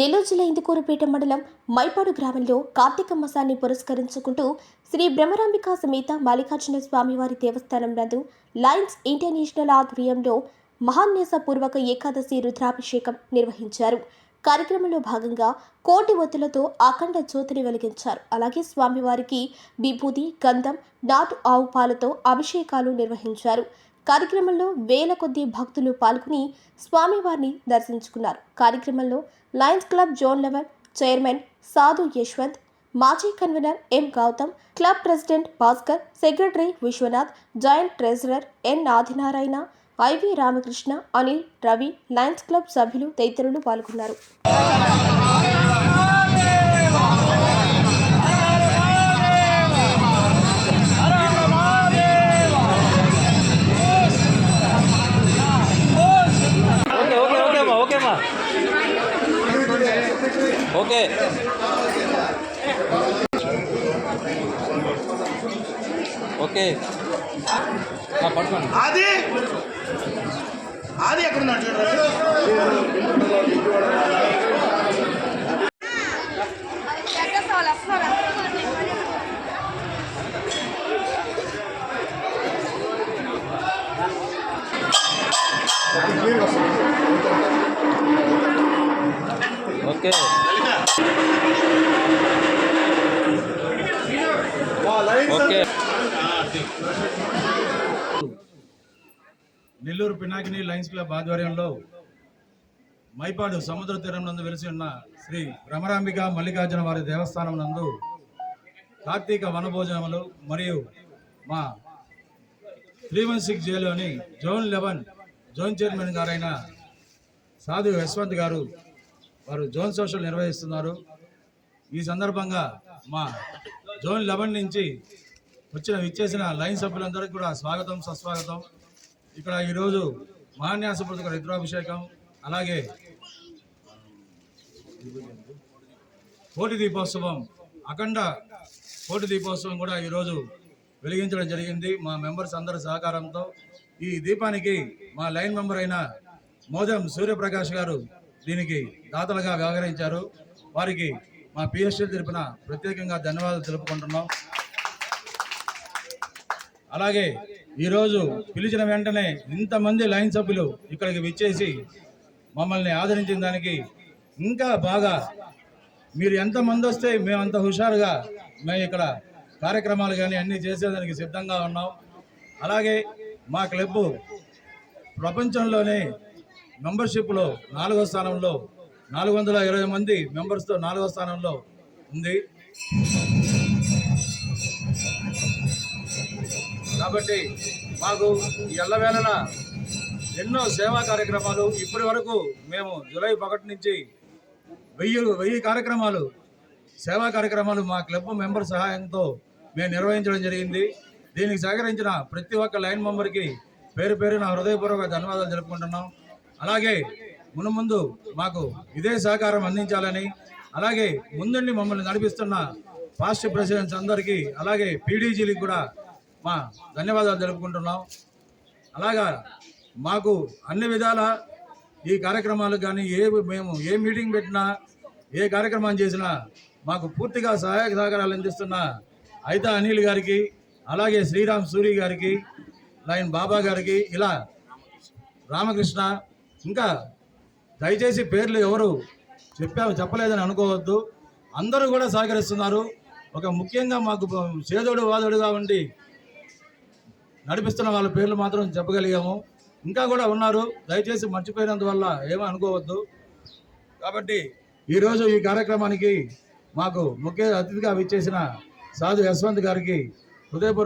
నెల్లూరు జిల్లా ఇందుకూరుపేట మండలం మైపాడు గ్రామంలో కార్తీక మాసాన్ని పురస్కరించుకుంటూ శ్రీ బ్రహ్మరాంబిక సమేత మల్లికార్జున స్వామివారి దేవస్థానం నందు లయన్స్ ఇంటర్నేషనల్ ఆధ్వర్యంలో మహాన్యాసపూర్వక ఏకాదశి రుద్రాభిషేకం నిర్వహించారు. కార్యక్రమంలో భాగంగా కోటి ఒత్తులతో అఖండ జ్యోతిని వెలిగించారు. అలాగే స్వామివారికి విభూతి గంధం నాటు ఆవు పాలతో అభిషేకాలు నిర్వహించారు. కార్యక్రమంలో వేల కొద్ది భక్తులు పాల్గొని స్వామివారిని దర్శించుకున్నారు. కార్యక్రమంలో Lions Club zone level chairman Sadhu Yashwanth మాజీ convenor M Gautham club president Bhaskar secretary Viswanath joint treasurer N Adinarayana IV Ramakrishna Anil Ravi Lions Club సభ్యులు తదితరులు పాల్గొన్నారు. ఓకే. పట్టుకోండి. ఆది. ఆది ఎక్కడ చూడండి okay. Okay. Nellore Pinakini Lions Club ఆధ్వర్యంలో మైపాడు సముద్ర తీరం నందు వెలిసి ఉన్న శ్రీ భ్రమరాంబిక మల్లికార్జున వారి దేవస్థానం నందు కార్తీక వనభోజనములు మరియు మా త్రీ వన్ సిక్స్ జేలోని జోన్ లెవెన్ జోన్ చైర్మన్ గారైన సాధు యశ్వంత్ గారు వారు జోన్ సోషల్ నిర్వహిస్తున్నారు. ఈ సందర్భంగా మా జోన్ లెవెన్ నుంచి వచ్చిన విచ్చేసిన లైన్ సభ్యులందరికీ కూడా స్వాగతం సస్వాగతం. ఇక్కడ ఈరోజు మహాన్యాసపూర్వక రుద్రాభిషేకం అలాగే కోటి దీపోత్సవం అఖండ కోటి దీపోత్సవం కూడా ఈరోజు వెలిగించడం జరిగింది. మా మెంబర్స్ అందరి సహకారంతో ఈ దీపానికి మా లైన్ మెంబర్ అయిన మోదం సూర్యప్రకాష్ గారు దీనికి దాతలుగా వ్యవహరించారు. వారికి మా పిఎస్ఎల్ తెలిపిన ప్రత్యేకంగా ధన్యవాదాలు తెలుపుకుంటున్నాం. అలాగే ఈరోజు పిలిచిన వెంటనే ఇంతమంది లైన్ సభ్యులు ఇక్కడికి విచ్చేసి మమ్మల్ని ఆదరించిన దానికి ఇంకా బాగా మీరు ఎంతమంది వస్తే మేము అంత హుషారుగా మేము ఇక్కడ కార్యక్రమాలు కానీ అన్నీ చేసేదానికి సిద్ధంగా ఉన్నాం. అలాగే మా క్లబ్ ప్రపంచంలోనే మెంబర్షిప్లో నాలుగో స్థానంలో నాలుగు వందల ఇరవై మంది మెంబర్స్తో నాలుగో స్థానంలో ఉంది. కాబట్టి మాకు ఎల్లవేళన ఎన్నో సేవా కార్యక్రమాలు ఇప్పటి వరకు మేము జూలై ఒకటి నుంచి వెయ్యి వెయ్యి కార్యక్రమాలు సేవా కార్యక్రమాలు మా క్లబ్ మెంబర్ సహాయంతో మేము నిర్వహించడం జరిగింది. దీనికి సహకరించిన ప్రతి ఒక్క లైన్ మెంబర్కి పేరు పేరు నా హృదయపూర్వక ధన్యవాదాలు జరుపుకుంటున్నాం అలాగే మునుముందు మాకు ఇదే సహకారం అందించాలని అలాగే ముందుండి మమ్మల్ని నడిపిస్తున్న పాస్ట్ ప్రెసిడెంట్స్ అందరికీ అలాగే పీడీజీలకు కూడా మా ధన్యవాదాలు తెలుపుకుంటున్నాం. అలాగా మాకు అన్ని విధాల ఈ కార్యక్రమాలకు కానీ ఏ మేము ఏ మీటింగ్ పెట్టినా ఏ కార్యక్రమం చేసినా మాకు పూర్తిగా సహాయక సహకారాలు అందిస్తున్న అయితా అనిల్ గారికి అలాగే శ్రీరామ్ సూరి గారికి లైన్ బాబా గారికి ఇలా రామకృష్ణ ఇంకా దయచేసి పేర్లు ఎవరు చెప్పా చెప్పలేదని అనుకోవద్దు. అందరూ కూడా సహకరిస్తున్నారు. ఒక ముఖ్యంగా మాకు చేదోడు వాదోడుగా ఉండి నడిపిస్తున్న వాళ్ళ పేర్లు మాత్రం చెప్పగలిగాము. ఇంకా కూడా ఉన్నారు. దయచేసి మర్చిపోయినందువల్ల ఏమీ అనుకోవద్దు. కాబట్టి ఈరోజు ఈ కార్యక్రమానికి మాకు ముఖ్య అతిథిగా విచ్చేసిన సాధు యశ్వంత్ గారికి హృదయపూర్వక